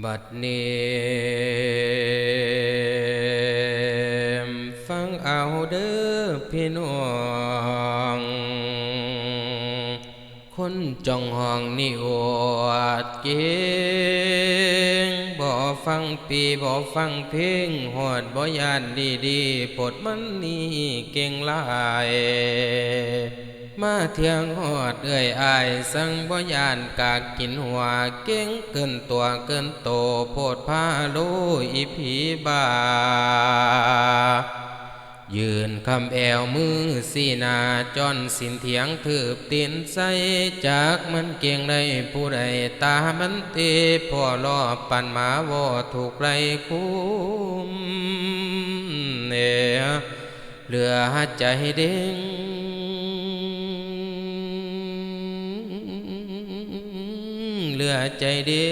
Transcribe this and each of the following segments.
บัดนี้ฟังเอาเด้อพี่น้อง คนจองห้องนี่อวดเก่งบ่ฟังปีบ่ฟังเพลงหอดบ่ยานดีดีๆปดมันนี่เก่งลาย มาเที่ยงหอดเอ้ยอายสังบ่ยานกากกินหัวเก่งเกินตัวเกินโตโพดพาโลอีผีบา ยืนคำแอวมือสีนาจอนสินเถียงถืบตีนใสจากมันเก่งได้ผู้ใดตามันเตพ่อล่อปันหมาวอถูกไรคุ้มเนเหลือใจเด้ง ลือใจเด้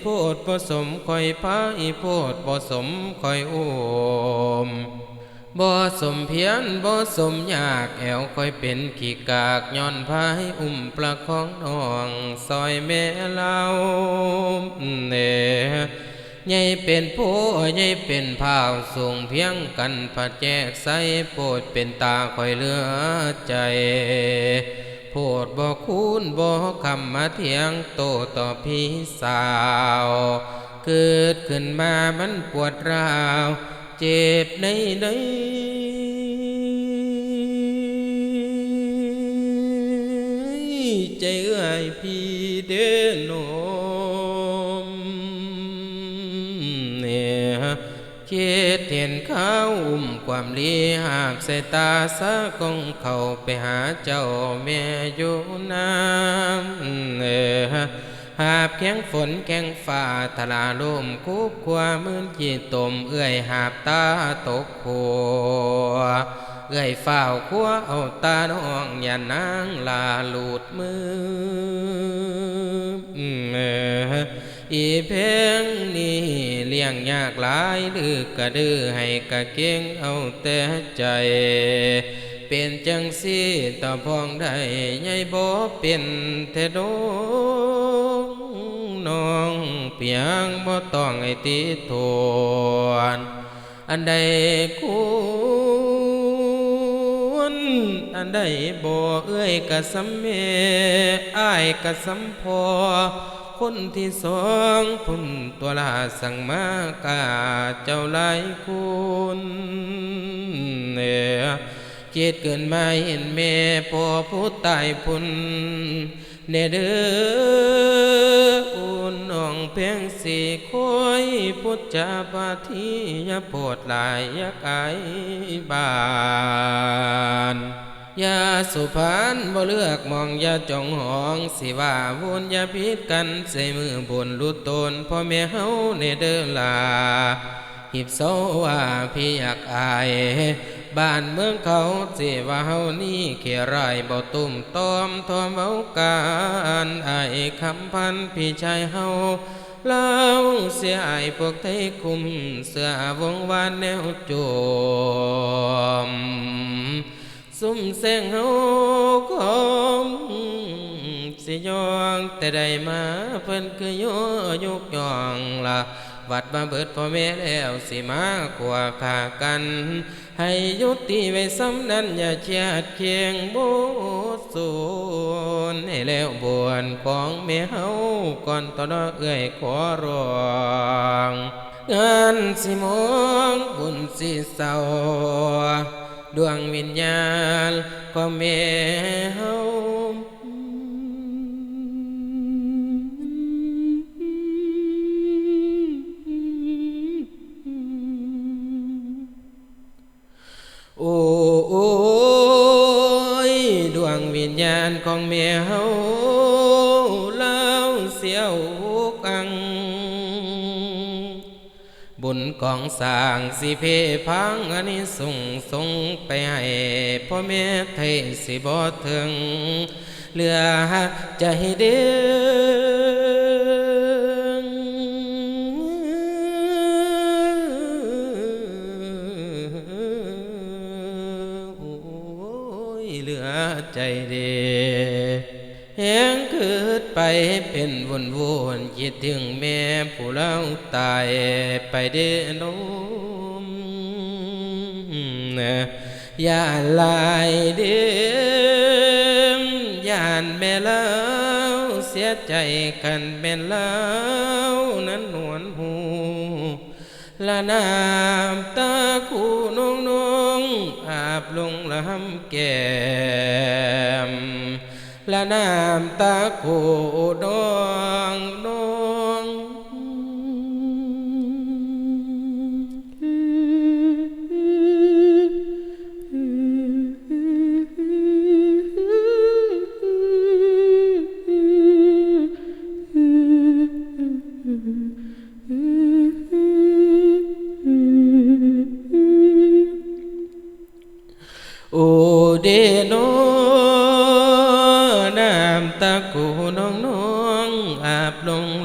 โพดผสมคอยพายโพดผสมคอยโอมบ่สมเพียนบ่สมยากแอวคอยเป็นขี้กากย้อนพายอุ้มประคองน้องซอยแม่เล่าเน่ใหญ่เป็นผู้ใหญ่เป็นพาวสูงเพียงกันผัดแจกใส่โปรดเป็นตาคอยเลือใจ โพดบ่คูณบ่คำมาเถียงโตต่อพี่สาวเกิดขึ้นมามันปวดร้าว เจ็บในในใจเอ้ยพี่เด้อหนม เจ็ดเห็นเขาอุ้มความลีหากใส่ตาสะกองเข้าไปหาเจ้าแม่อยู่น้ำเนี่ยหาบแข้งฝนแข้งฝ่าทลาลมคุบความืนจีตมเอื้อยหาบตาตกขัวเอื้อยฝ้าวขัวเอาตาน้องอย่านางลาหลุดมือ อีเพงนี้เลี้ยงยากหลายดื้อกะดื้อให้กะเก่งเอาแต่ใจ เป็นจังสีต่อพองได้ใหญ่บ่เป็นเทโดน้องเปียงบ่ต้องให้ติดทวนอันใดควรอันใดบ่เอ้ยกะสำเมอ้ายกะสำพอ คนที่สองพุ่นตัวลาสั่งมากาเจ้าหลายคุณเนี่ยเกียดเกินมาเห็นแม่พ่อผู้ตายพุ่นเนเด้ออุ่นน้องเพียงสี่คอยพุทธาบาทียาโปวดหลายยากไอบาน ยาสุพานบ่เลือกมองยาจองหองสิว่าวนยาพิษกันใส่มือบนลุดตนพ่อแม่เฮาในเด้อลาหิบโซว่าพี่อยากอาย บ้านเมืองเขาสิว่าเฮานี่เขียไรบ่ตุ่มตอมทอมเอาการอคำพันพี่ชายเฮาเล่าเสียไอพวกไทยคุมเสื้อวงวานแนวโจม ซุ่มเสียงเฮาของสิยองแต่ได้มาเพิ่นคือโยยุกยองละวัดมาเบิดพ่อแม่แล้วสิมากว่าขากัน ให้ยุติไว้ซ้ำนั้นอย่าเชียดเคียงโบสูนให้แล้วบวนของแม่เฮาก่อนตอนเอื้อยขอร้องงานสิมองบุญสิเศร้า ดวงวิญญาณก็แม่เฮาโอ้โอ้ยดวงวิญญาณของแม่เฮา บุญกองสร้างสิเพพังอันนี้ส่งส่งไปให้พ่อแม่ไทยสิบ่ถึงเหลือใจเด้งโอ้ยเหลือใจเด้แหงคืด ไปเป็นนวนวนคิดถึงแม่ผู้เล่าตายไปเด้อน้มนะอย่าลายเด้อย่านแม่เล่าเสียใจกันเป็นเล่านั้นหนวลหูละน้ำตาคู่นงนงอาบลงลำแก้ม และน้ำตาคูดอง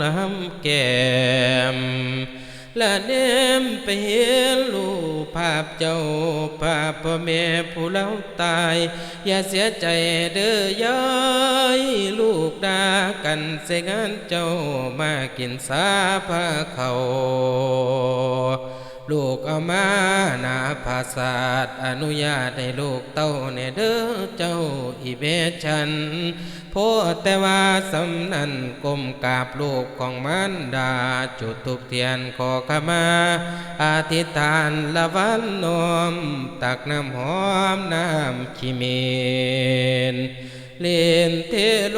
ลงลำแก้มละเนมไปเห็นลูกภาพเจ้าภาพพ่อแม่ผู้เล่าตาย อย่าเสียใจเด้อยายลูกดากันเสยงานเจ้ามากินสาพาเขา ลูกเอามานาภาษาทอนุญาตให้ลูกเต้าเนเด้อเจ้าอีเบชันโพดแต่ว่าสำนันกลมกราบลูกของมันดา จุดทุกเทียนขอขมาอธิษฐานละวันนม ตักน้ำหอมน้ำขีเมน เล่นเทโล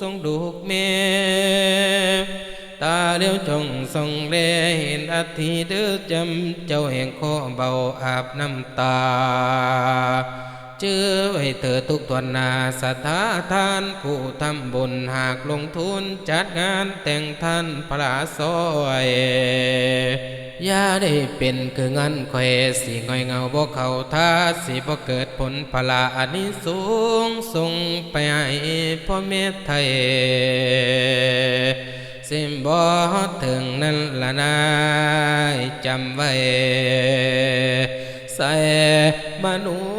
ทรงดูกเมตาเลี้ยวจงทรงแลเห็นอัฐิเด้อจำเจ้าแห่งข้อเบาอาบน้ำตา เจอไว้เธอทุกตัวนนาสถาทานผู้ทำบุญหากลงทุนจัดงานแต่งท่านพระซอยอย่าได้เป็นคือเงินแควสิง่อยเงาบ่เข้าท่าสิบ่เกิดผลพละอันนี้สูงส่งไปให้พ่อแม่ไทยสิบ่ถึงนั้นละนายจำไว้ใส่มนุ